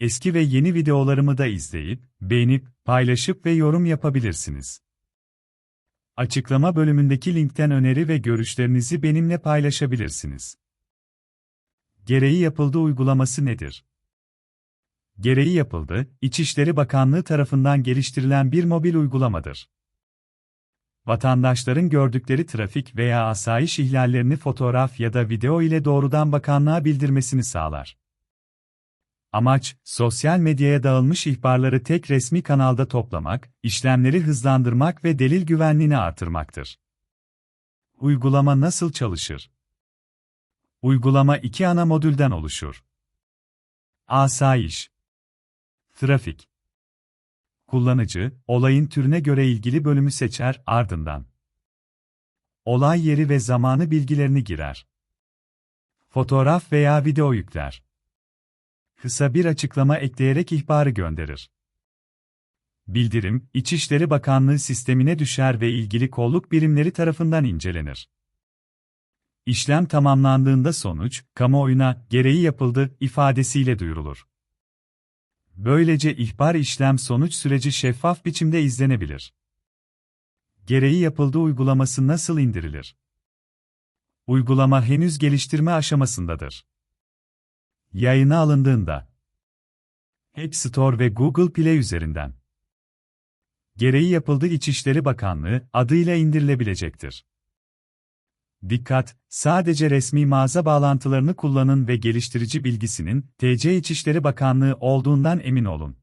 eski ve yeni videolarımı da izleyip, beğenip, paylaşıp ve yorum yapabilirsiniz. Açıklama bölümündeki linkten öneri ve görüşlerinizi benimle paylaşabilirsiniz. Gereği yapıldı uygulaması nedir? Gereği yapıldı, İçişleri Bakanlığı tarafından geliştirilen bir mobil uygulamadır. Vatandaşların gördükleri trafik veya asayiş ihlallerini fotoğraf ya da video ile doğrudan bakanlığa bildirmesini sağlar. Amaç, sosyal medyaya dağılmış ihbarları tek resmi kanalda toplamak, işlemleri hızlandırmak ve delil güvenliğini artırmaktır. Uygulama nasıl çalışır? Uygulama iki ana modülden oluşur. Asayiş Trafik Kullanıcı, olayın türüne göre ilgili bölümü seçer, ardından olay yeri ve zamanı bilgilerini girer. Fotoğraf veya video yükler. Kısa bir açıklama ekleyerek ihbarı gönderir. Bildirim, İçişleri Bakanlığı sistemine düşer ve ilgili kolluk birimleri tarafından incelenir. İşlem tamamlandığında sonuç, kamuoyuna gereği yapıldı ifadesiyle duyurulur. Böylece ihbar işlem sonuç süreci şeffaf biçimde izlenebilir. Gereği yapıldığı uygulaması nasıl indirilir? Uygulama henüz geliştirme aşamasındadır. Yayına alındığında App Store ve Google Play üzerinden gereği yapıldığı İçişleri Bakanlığı adıyla indirilebilecektir. Dikkat! Sadece resmi mağaza bağlantılarını kullanın ve geliştirici bilgisinin TC İçişleri Bakanlığı olduğundan emin olun.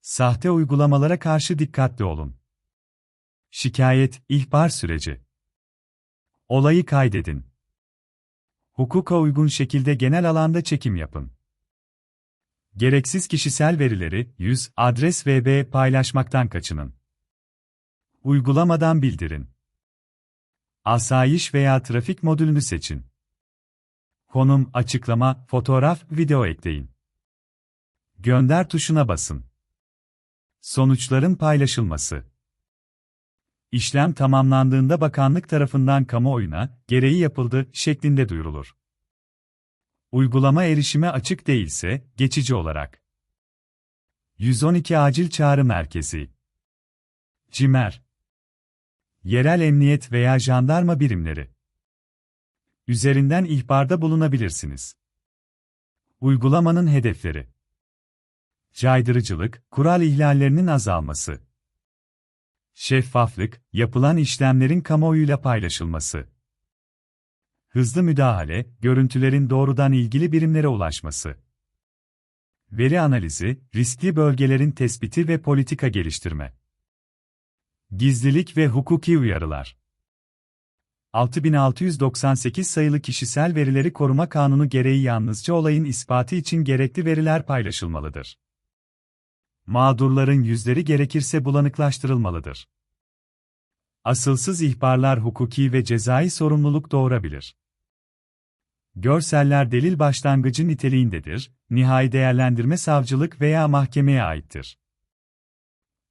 Sahte uygulamalara karşı dikkatli olun. Şikayet, ihbar süreci. Olayı kaydedin. Hukuka uygun şekilde genel alanda çekim yapın. Gereksiz kişisel verileri, yüz, adres VB paylaşmaktan kaçının. Uygulamadan bildirin. Asayiş veya trafik modülünü seçin. Konum, açıklama, fotoğraf, video ekleyin. Gönder tuşuna basın. Sonuçların paylaşılması. İşlem tamamlandığında bakanlık tarafından kamuoyuna gereği yapıldı şeklinde duyurulur. Uygulama erişime açık değilse geçici olarak 112 Acil Çağrı Merkezi CİMER Yerel emniyet veya jandarma birimleri üzerinden ihbarda bulunabilirsiniz. Uygulamanın hedefleri Caydırıcılık, kural ihlallerinin azalması. Şeffaflık, yapılan işlemlerin kamuoyuyla paylaşılması. Hızlı müdahale, görüntülerin doğrudan ilgili birimlere ulaşması. Veri analizi, riskli bölgelerin tespiti ve politika geliştirme. Gizlilik ve hukuki uyarılar. 6698 sayılı Kişisel Verileri Koruma Kanunu gereği yalnızca olayın ispatı için gerekli veriler paylaşılmalıdır. Mağdurların yüzleri gerekirse bulanıklaştırılmalıdır. Asılsız ihbarlar hukuki ve cezai sorumluluk doğurabilir. Görseller delil başlangıcı niteliğindedir, nihai değerlendirme savcılık veya mahkemeye aittir.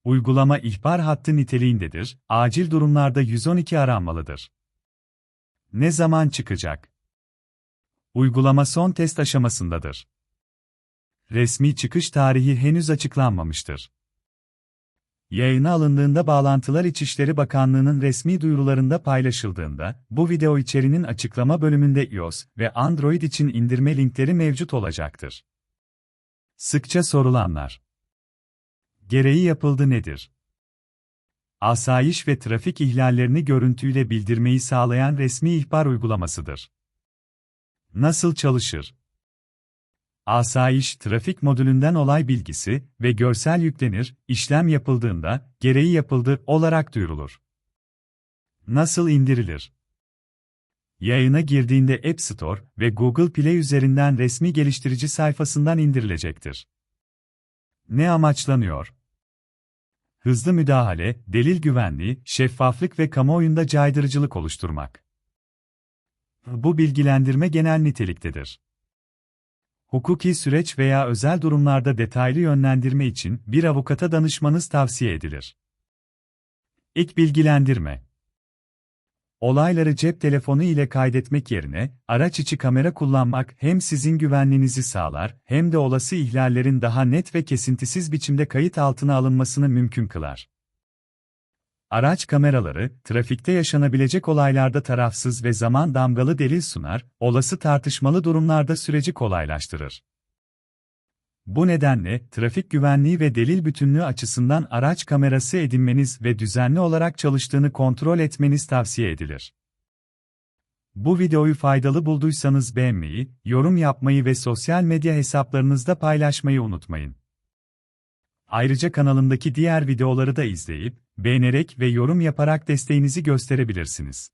Uygulama ihbar hattı niteliğindedir, acil durumlarda 112 aranmalıdır. Ne zaman çıkacak? Uygulama son test aşamasındadır. Resmi çıkış tarihi henüz açıklanmamıştır. Yayına alındığında bağlantılar İçişleri Bakanlığı'nın resmi duyurularında paylaşıldığında, bu video içeriğinin açıklama bölümünde iOS ve Android için indirme linkleri mevcut olacaktır. Sıkça sorulanlar Gereği yapıldı nedir? Asayiş ve trafik ihlallerini görüntüyle bildirmeyi sağlayan resmi ihbar uygulamasıdır. Nasıl çalışır? Asayiş trafik modülünden olay bilgisi ve görsel yüklenir, işlem yapıldığında gereği yapıldı olarak duyurulur. Nasıl indirilir? Yayına girdiğinde App Store ve Google Play üzerinden resmi geliştirici sayfasından indirilecektir. Ne amaçlanıyor? Hızlı müdahale, delil güvenliği, şeffaflık ve kamuoyunda caydırıcılık oluşturmak. Bu bilgilendirme genel niteliktedir. Hukuki süreç veya özel durumlarda detaylı yönlendirme için bir avukata danışmanız tavsiye edilir. İlk bilgilendirme Olayları cep telefonu ile kaydetmek yerine, araç içi kamera kullanmak hem sizin güvenliğinizi sağlar, hem de olası ihlallerin daha net ve kesintisiz biçimde kayıt altına alınmasını mümkün kılar. Araç kameraları, trafikte yaşanabilecek olaylarda tarafsız ve zaman damgalı delil sunar, olası tartışmalı durumlarda süreci kolaylaştırır. Bu nedenle, trafik güvenliği ve delil bütünlüğü açısından araç kamerası edinmeniz ve düzenli olarak çalıştığını kontrol etmeniz tavsiye edilir. Bu videoyu faydalı bulduysanız beğenmeyi, yorum yapmayı ve sosyal medya hesaplarınızda paylaşmayı unutmayın. Ayrıca kanalımdaki diğer videoları da izleyip, beğenerek ve yorum yaparak desteğinizi gösterebilirsiniz.